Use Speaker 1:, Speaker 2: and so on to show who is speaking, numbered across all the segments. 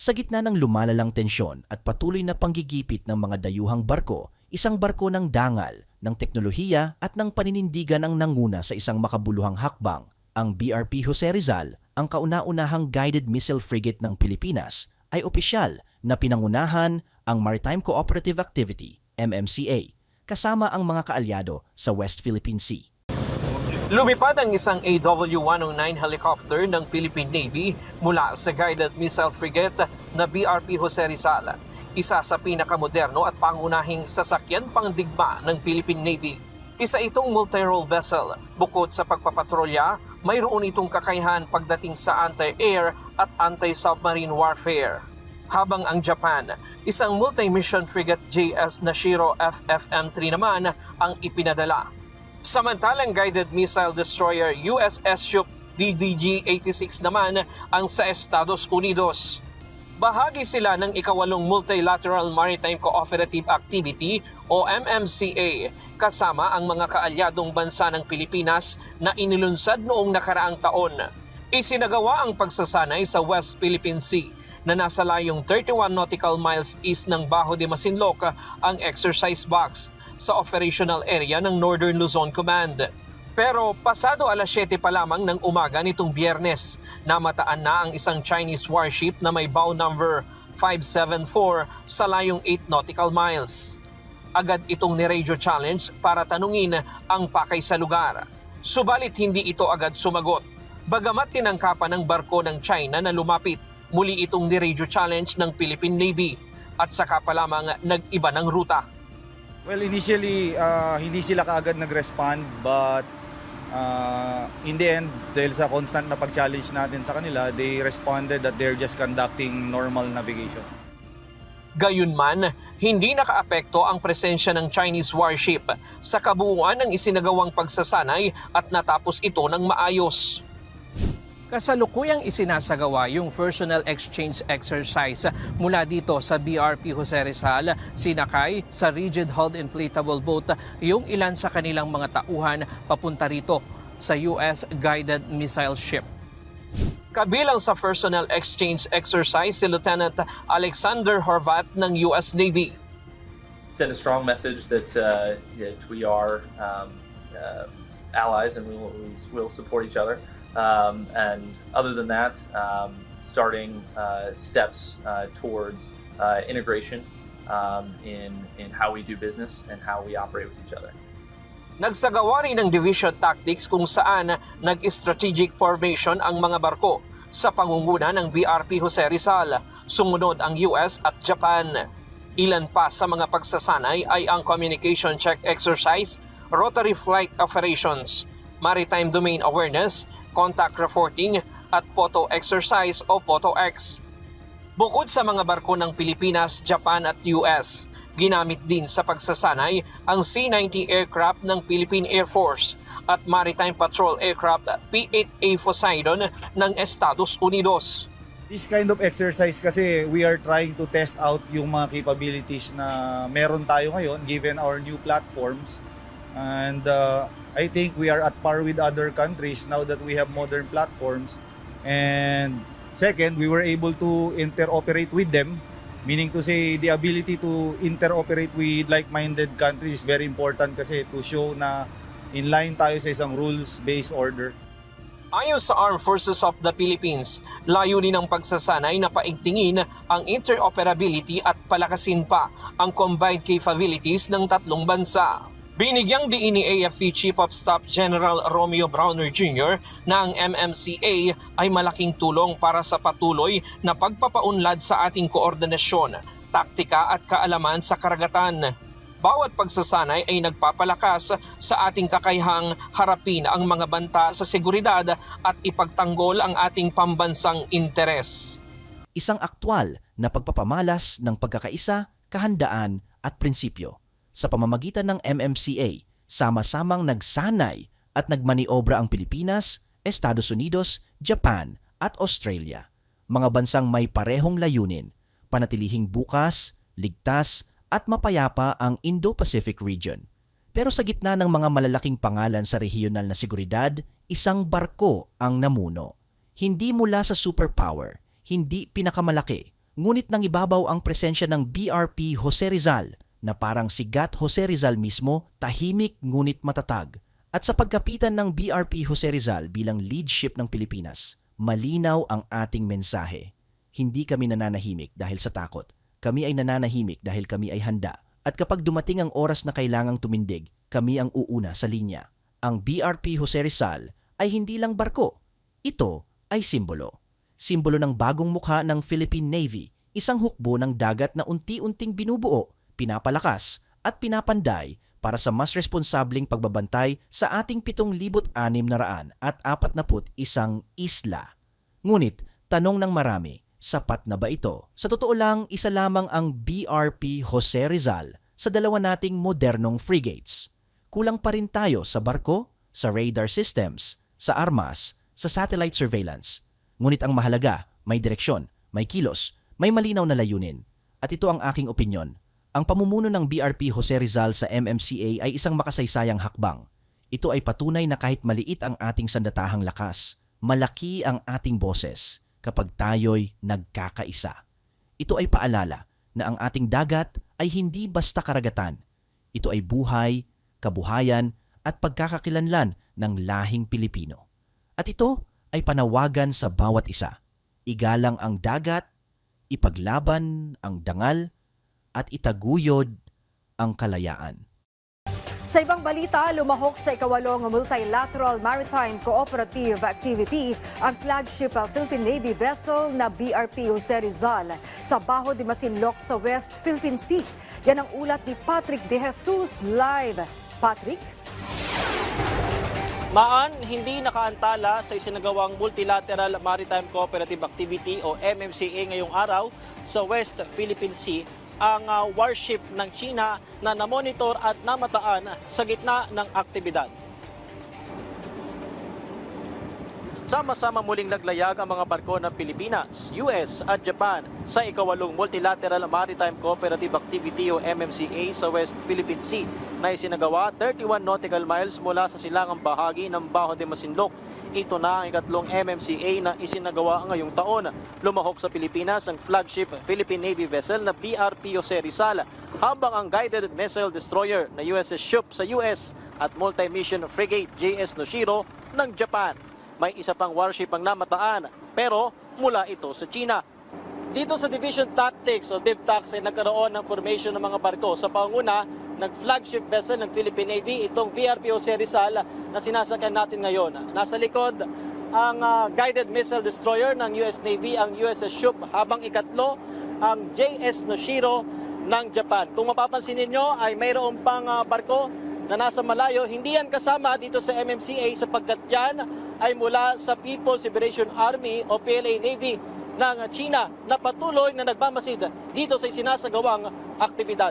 Speaker 1: Sa gitna ng lumalalang tensyon at patuloy na panggigipit ng mga dayuhang barko, isang barko ng dangal, ng teknolohiya at ng paninindigan ang nanguna sa isang makabuluhang hakbang. Ang BRP Jose Rizal, ang kauna-unahang guided missile frigate ng Pilipinas, ay opisyal na pinangunahan ang Maritime Cooperative Activity, MMCA, kasama ang mga kaalyado sa West Philippine Sea.
Speaker 2: Lumipad ang isang AW-109 helicopter ng Philippine Navy mula sa guided missile frigate na BRP Jose Rizal, isa sa pinakamoderno at pangunahing sasakyan pangdigma ng Philippine Navy. Isa itong multi-role vessel. Bukod sa pagpapatrolya, mayroon itong kakayahan pagdating sa anti-air at anti-submarine warfare. Habang ang Japan, isang multi-mission frigate JS Nashiro FFM-3 naman ang ipinadala. Samantalang guided missile destroyer USS Ship DDG-86 naman ang sa Estados Unidos. Bahagi sila ng ikawalong Multilateral Maritime Cooperative Activity o MMCA kasama ang mga kaalyadong bansa ng Pilipinas na inilunsad noong nakaraang taon. Isinagawa ang pagsasanay sa West Philippine Sea na nasa layong 31 nautical miles east ng Bajo de Masinloc ang exercise box sa operational area ng Northern Luzon Command. Pero pasado alas 7 pa lamang ng umaga nitong biyernes, namataan na ang isang Chinese warship na may bow number 574 sa layong 8 nautical miles. Agad itong ni-radio challenge para tanungin ang pakay sa lugar. Subalit hindi ito agad sumagot. Bagamat tinangkapan ng barko ng China na lumapit, muli itong ni-radio challenge ng Philippine Navy at saka pa lamang nag-iba ng ruta.
Speaker 3: Well, initially, uh, hindi sila kaagad nag-respond but uh, in the end, dahil sa constant na pag-challenge natin sa kanila, they responded that they're just conducting normal navigation.
Speaker 2: Gayunman, hindi nakaapekto ang presensya ng Chinese warship sa kabuuan ng isinagawang pagsasanay at natapos ito ng maayos. Kasalukuyang isinasagawa yung personal exchange exercise mula dito sa BRP Jose Rizal, sinakay sa rigid-hulled inflatable boat yung ilan sa kanilang mga tauhan papunta rito sa US guided missile ship. Kabilang sa personal exchange exercise si Lieutenant Alexander Horvat ng US Navy.
Speaker 4: send a strong message that, uh, that we are um, uh, allies and we will, we will support each other. Um, and other than that, um, starting uh, steps uh, towards uh, integration um, in, in how we do business and how we operate with each other.
Speaker 2: Nagsagawa rin ng division tactics kung saan nag-strategic formation ang mga barko sa pangunguna ng BRP Jose Rizal, sumunod ang US at Japan. Ilan pa sa mga pagsasanay ay ang communication check exercise, rotary flight operations, maritime domain awareness, contact reporting at photo exercise o Photo X. Bukod sa mga barko ng Pilipinas, Japan at US, ginamit din sa pagsasanay ang C-90 aircraft ng Philippine Air Force at Maritime Patrol Aircraft P-8A Poseidon ng Estados Unidos.
Speaker 3: This kind of exercise kasi we are trying to test out yung mga capabilities na meron tayo ngayon given our new platforms. And uh, I think we are at par with other countries now that we have modern platforms. And second, we were able to interoperate with them, meaning to say the ability to interoperate with like-minded countries is very important kasi to show na in line tayo sa isang rules-based order.
Speaker 2: Ayon sa Armed Forces of the Philippines, layunin ng pagsasanay na paigtingin ang interoperability at palakasin pa ang combined capabilities ng tatlong bansa. Binigyang diin ni AFP Chief of Staff General Romeo Browner Jr. na ang MMCA ay malaking tulong para sa patuloy na pagpapaunlad sa ating koordinasyon, taktika at kaalaman sa karagatan. Bawat pagsasanay ay nagpapalakas sa ating kakayahang harapin ang mga banta sa seguridad at ipagtanggol ang ating pambansang interes.
Speaker 1: Isang aktwal na pagpapamalas ng pagkakaisa, kahandaan at prinsipyo. Sa pamamagitan ng MMCA, sama-samang nagsanay at nagmaniobra ang Pilipinas, Estados Unidos, Japan at Australia. Mga bansang may parehong layunin, panatilihing bukas, ligtas at mapayapa ang Indo-Pacific region. Pero sa gitna ng mga malalaking pangalan sa regional na seguridad, isang barko ang namuno. Hindi mula sa superpower, hindi pinakamalaki, Ngunit nang ibabaw ang presensya ng BRP Jose Rizal na parang sigat Jose Rizal mismo, tahimik ngunit matatag. At sa pagkapitan ng BRP Jose Rizal bilang leadership ng Pilipinas, malinaw ang ating mensahe. Hindi kami nananahimik dahil sa takot. Kami ay nananahimik dahil kami ay handa. At kapag dumating ang oras na kailangang tumindig, kami ang uuna sa linya. Ang BRP Jose Rizal ay hindi lang barko. Ito ay simbolo. Simbolo ng bagong mukha ng Philippine Navy, isang hukbo ng dagat na unti-unting binubuo, pinapalakas at pinapanday para sa mas responsableng pagbabantay sa ating 7,600 at 41 isla. Ngunit, tanong ng marami, sapat na ba ito? Sa totoo lang, isa lamang ang BRP Jose Rizal sa dalawa nating modernong frigates. Kulang pa rin tayo sa barko, sa radar systems, sa armas, sa satellite surveillance. Ngunit ang mahalaga, may direksyon, may kilos, may malinaw na layunin. At ito ang aking opinyon. Ang pamumuno ng BRP Jose Rizal sa MMCA ay isang makasaysayang hakbang. Ito ay patunay na kahit maliit ang ating sandatahang lakas, malaki ang ating boses kapag tayo'y nagkakaisa. Ito ay paalala na ang ating dagat ay hindi basta karagatan. Ito ay buhay, kabuhayan at pagkakakilanlan ng lahing Pilipino. At ito ay panawagan sa bawat isa. Igalang ang dagat, ipaglaban ang dangal, at itaguyod ang kalayaan.
Speaker 5: Sa ibang balita, lumahok sa ikawalong multilateral maritime cooperative activity ang flagship Philippine Navy vessel na BRP Jose Rizal sa Baho de Masinloc sa West Philippine Sea. Yan ang ulat ni Patrick De Jesus live. Patrick?
Speaker 6: Maan, hindi nakaantala sa isinagawang Multilateral Maritime Cooperative Activity o MMCA ngayong araw sa West Philippine Sea ang ah, warship ng China na namonitor at namataan sa gitna ng aktibidad. Sama-sama muling naglayag ang mga barko ng Pilipinas, US at Japan sa ikawalong Multilateral Maritime Cooperative Activity o MMCA sa West Philippine Sea na isinagawa 31 nautical miles mula sa silangang bahagi ng Baho de Masinloc. Ito na ang ikatlong MMCA na isinagawa ngayong taon. Lumahok sa Pilipinas ang flagship Philippine Navy vessel na BRP Jose Rizal habang ang guided missile destroyer na USS Ship sa US at multi-mission frigate JS Noshiro ng Japan. May isa pang warship ang namataan pero mula ito sa China. Dito sa Division Tactics o DivTacs ay nagkaroon ng formation ng mga barko sa panguna ng flagship vessel ng Philippine Navy, itong BRP Jose Rizal na sinasakyan natin ngayon. Nasa likod ang ah, guided missile destroyer ng US Navy, ang USS Ship, habang ikatlo ang JS Noshiro ng Japan. Kung mapapansin ninyo ay mayroon pang ah, barko na nasa malayo, hindi yan kasama dito sa MMCA sapagkat yan ay mula sa People's Liberation Army o PLA Navy ng China na patuloy na nagmamasid dito sa isinasagawang aktibidad.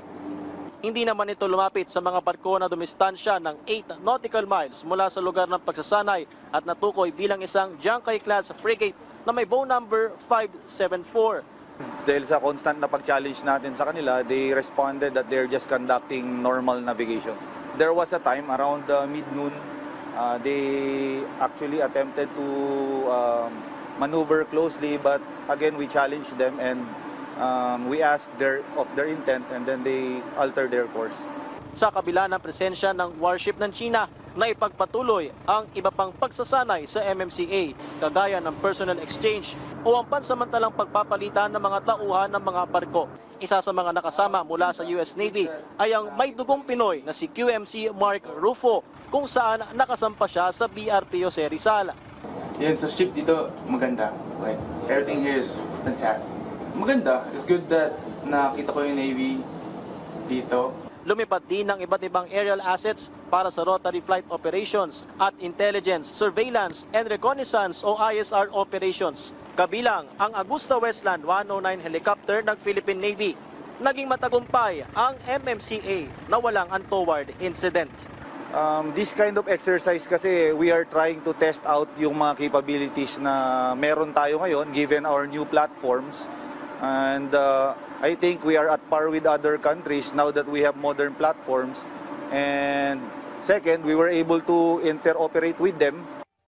Speaker 6: Hindi naman ito lumapit sa mga barko na dumistansya ng 8 nautical miles mula sa lugar ng pagsasanay at natukoy bilang isang Jiangkai-class frigate na may bow number 574.
Speaker 3: Dahil sa constant na pag-challenge natin sa kanila, they responded that they're just conducting normal navigation. There was a time around uh, mid-noon, uh, they actually attempted to um, maneuver closely, but again, we challenged them and um, we asked their, of their intent and then they altered their course.
Speaker 6: Sa kabila ng presensya ng warship ng China na ipagpatuloy ang iba pang pagsasanay sa MMCA, kagaya ng personnel exchange o ang pansamantalang pagpapalitan ng mga tauhan ng mga barko. Isa sa mga nakasama mula sa US Navy ay ang may dugong Pinoy na si QMC Mark Rufo kung saan nakasampa siya sa BRP Jose Rizal.
Speaker 7: Yan, sa ship dito, maganda. Like, everything here is fantastic. Maganda. It's good that nakita ko yung Navy dito.
Speaker 6: Lumipad din ng iba't ibang aerial assets para sa rotary flight operations at intelligence, surveillance, and reconnaissance o ISR operations. Kabilang ang Augusta Westland 109 helicopter ng Philippine Navy. Naging matagumpay ang MMCA na walang untoward incident.
Speaker 3: Um, this kind of exercise kasi we are trying to test out yung mga capabilities na meron tayo ngayon given our new platforms. And uh, I think we are at par with other countries now that we have modern platforms. And second, we were able to interoperate with them